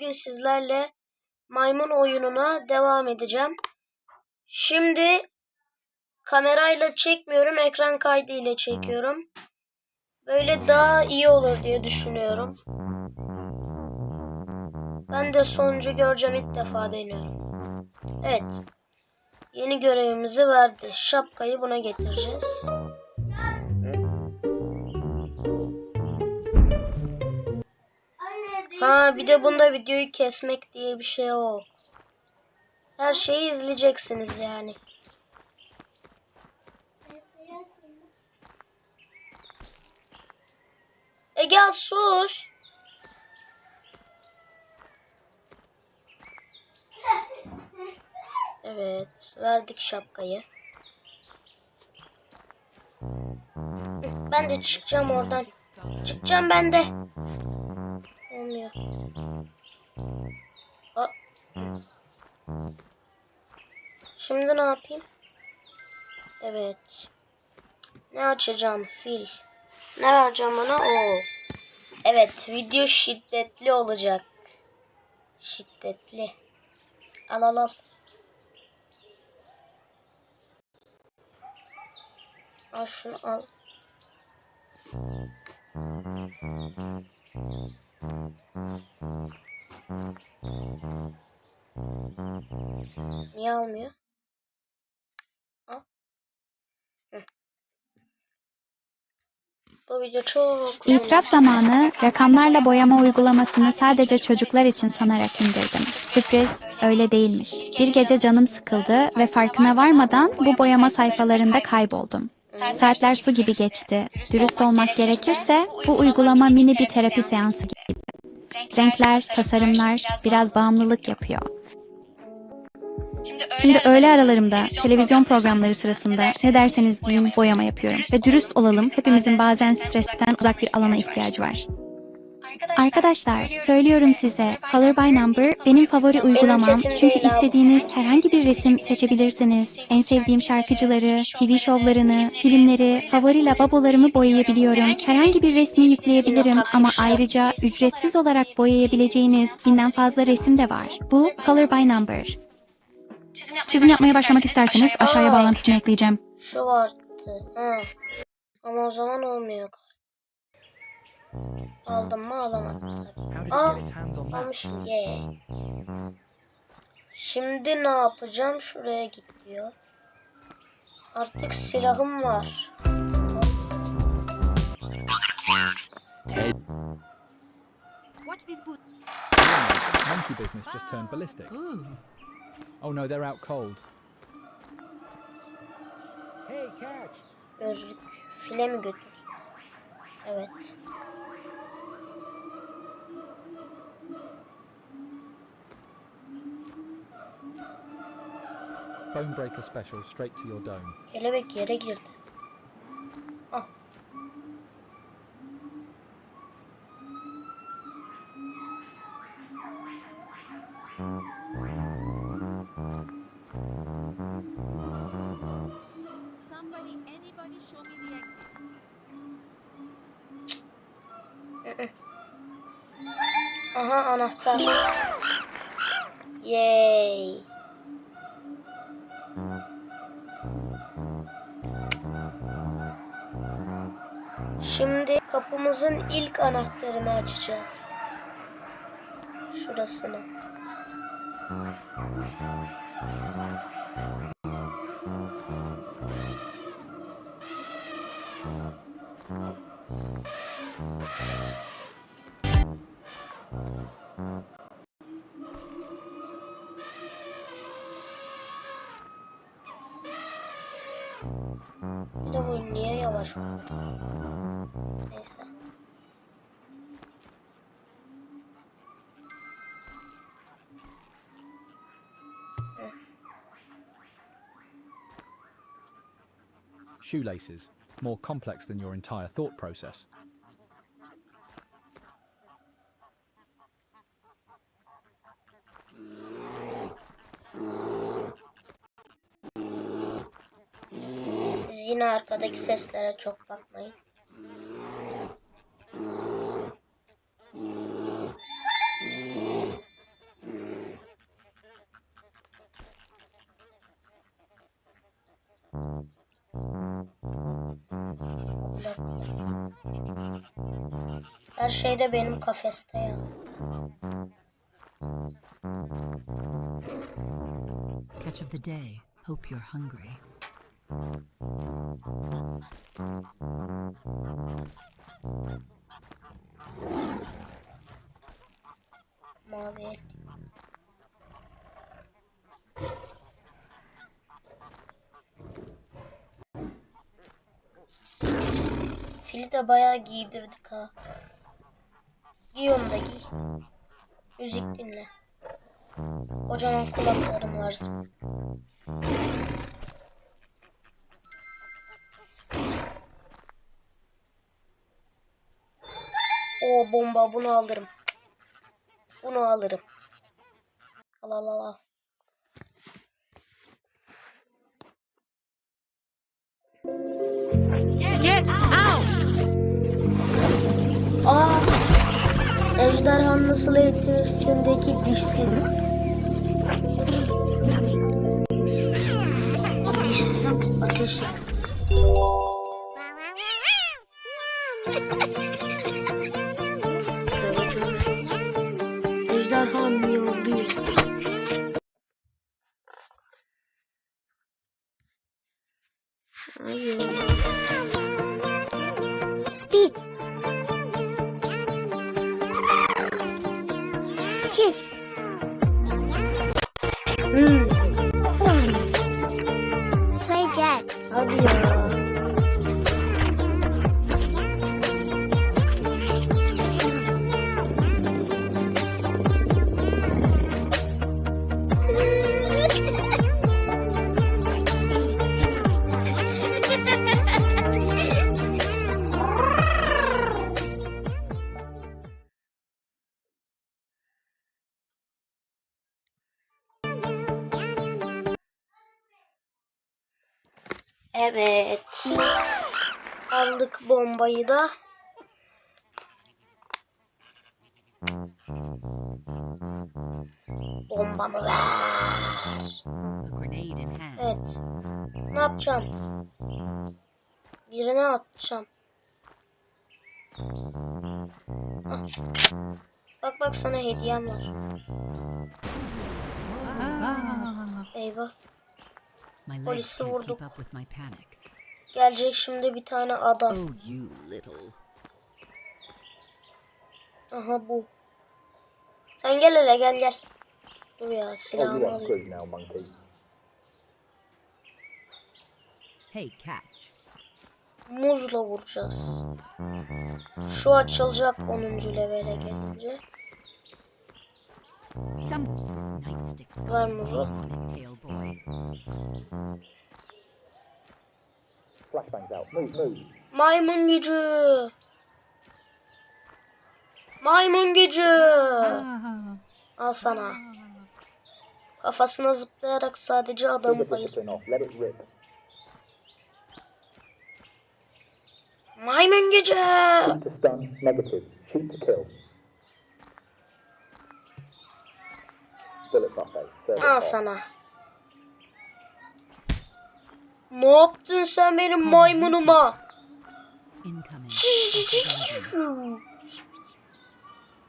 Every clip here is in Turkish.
Bugün sizlerle maymun oyununa devam edeceğim. Şimdi kamerayla çekmiyorum, ekran kaydı ile çekiyorum. Böyle daha iyi olur diye düşünüyorum. Ben de sonucu göreceğim ilk defa deniyorum. Evet. Yeni görevimizi verdi. Şapkayı buna getireceğiz. Ha bir de bunda videoyu kesmek diye bir şey yok. Her şeyi izleyeceksiniz yani. Ege sus. Evet, verdik şapkayı. Ben de çıkacağım oradan. Çıkacağım ben de. Olmuyor. Aa. Şimdi ne yapayım? Evet. Ne açacağım? Fil. Ne vereceğim bana? Oo. Evet, video şiddetli olacak. Şiddetli. Al al al. Al şunu al. Niye almıyor? Al. Hı. Bu video çok İtiraf zamanı rakamlarla boyama uygulamasını sadece çocuklar için sanarak indirdim. Sürpriz öyle değilmiş. Bir gece canım sıkıldı ve farkına varmadan bu boyama sayfalarında kayboldum. Saatler su gibi geçti. Dürüst olmak gerekirse bu uygulama mini bir terapi seansı gibi. Renkler, tasarımlar biraz bağımlılık yapıyor. Şimdi öğle aralarımda televizyon programları sırasında ne derseniz deyin boyama yapıyorum. Ve dürüst olalım hepimizin bazen stresten uzak bir alana ihtiyacı var. Arkadaşlar söylüyorum size Color by Number benim favori uygulamam. Çünkü istediğiniz herhangi bir resim seçebilirsiniz. En sevdiğim şarkıcıları, TV şovlarını, filmleri, favori lavabolarımı boyayabiliyorum. Herhangi bir resmi yükleyebilirim ama ayrıca ücretsiz olarak boyayabileceğiniz binden fazla resim de var. Bu Color by Number. Çizim yapmaya başlamak isterseniz aşağıya bağlantısını ekleyeceğim. Şu vardı. Ama o zaman olmuyor. Aldım mı alamadım. Aa, he get his hands on that? almış. Yeah. Şimdi ne yapacağım? Şuraya git diyor. Artık silahım var. Watch these boots. Monkey business just turned ballistic. Oh no, they're out cold. Hey, catch! Gözlük. File mi götür? Evet. Bone breaker special straight to your dome. Kelebek yere girdi. Ah. Somebody, anybody, show me the exit. Aha anahtar. Yay. Şimdi kapımızın ilk anahtarını açacağız. Şurasını. Shoelaces, more complex than your entire thought process. Yine arkadaki seslere çok bakmayın. Her şey de benim kafeste ya. Catch of the day. Hope you're hungry. Mavi. Fili de bayağı giydirdik ha. Giy onu da giy. Müzik dinle. Kocaman kulakların var. O bomba bunu alırım. Bunu alırım. Al al al al. Get out! Aa! Ejderhanın nasıl etkisindeki dişsiz. Speed. Kiss. Hmm, Play dead. hadi. Evet. Aldık bombayı da. Bombamı ver. Evet. Ne yapacağım? Birine atacağım. Bak bak sana hediyem var. Eyvah. Polisi vurduk. keep up with my panic. Gelecek şimdi bir tane adam. Oh, you little. Aha bu. Sen gel hele gel gel. Dur ya Oh, you silahımı alayım. Hey, catch. Muzla vuracağız. Şu açılacak 10. levele gelince. Move. Maymun gücü. Maymun gücü. Al sana. Kafasına zıplayarak sadece adamı the bayıl. discipline off. Let it rip. Maymun gücü. Bullet buffet. Further Al sana. Ne yaptın sen benim maymunuma?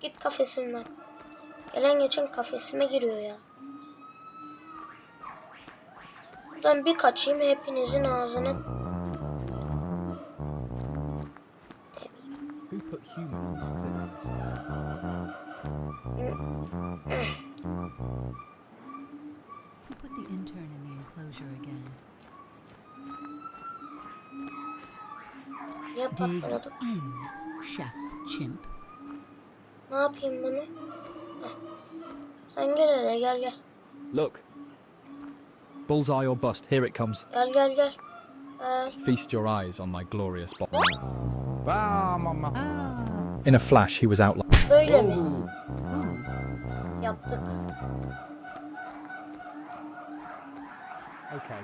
Git kafesimden. Gelen geçen kafesime giriyor ya. Buradan bir kaçayım hepinizin ağzına. Who put human on the Niye Dig in, chef chimp. Ne yapayım bunu? Heh. Sen gel hele gel gel. Look. Bullseye or bust, here it comes. Gel gel gel. Gel. Feast your eyes on my glorious body. Ah. In a flash, he was out like. Böyle mi? Oh. Yaptık. Okay,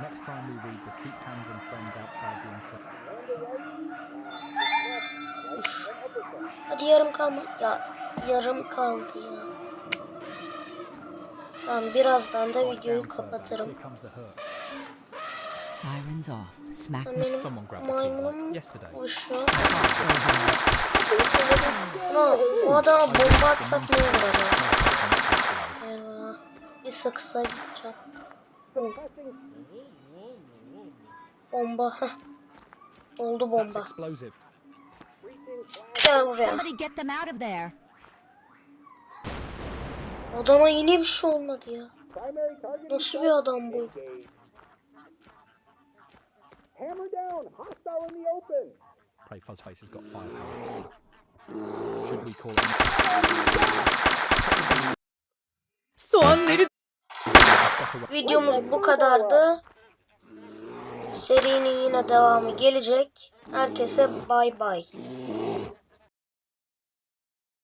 next time we read the Keep Hands and Friends outside the enclosure. Hadi yarım kalma. Ya yarım kaldı ya. Tamam birazdan da videoyu kapatırım. Sirens off. Smack me. Someone grabbed maymunum yesterday. boşluğu. Ama bu adama bomba atsak ne olur? Eyvah. Bir sıksa gideceğim. Bomba. heh. Oldu bomba. Gel buraya. Somebody get them out of there. Adama yine bir şey olmadı ya. Nasıl bir adam bu? Hammer down! Hostile in the open! Pray Fuzzface has got firepower. Should we call him? Videomuz bu kadardı. Serinin yine devamı gelecek. Herkese bay bay.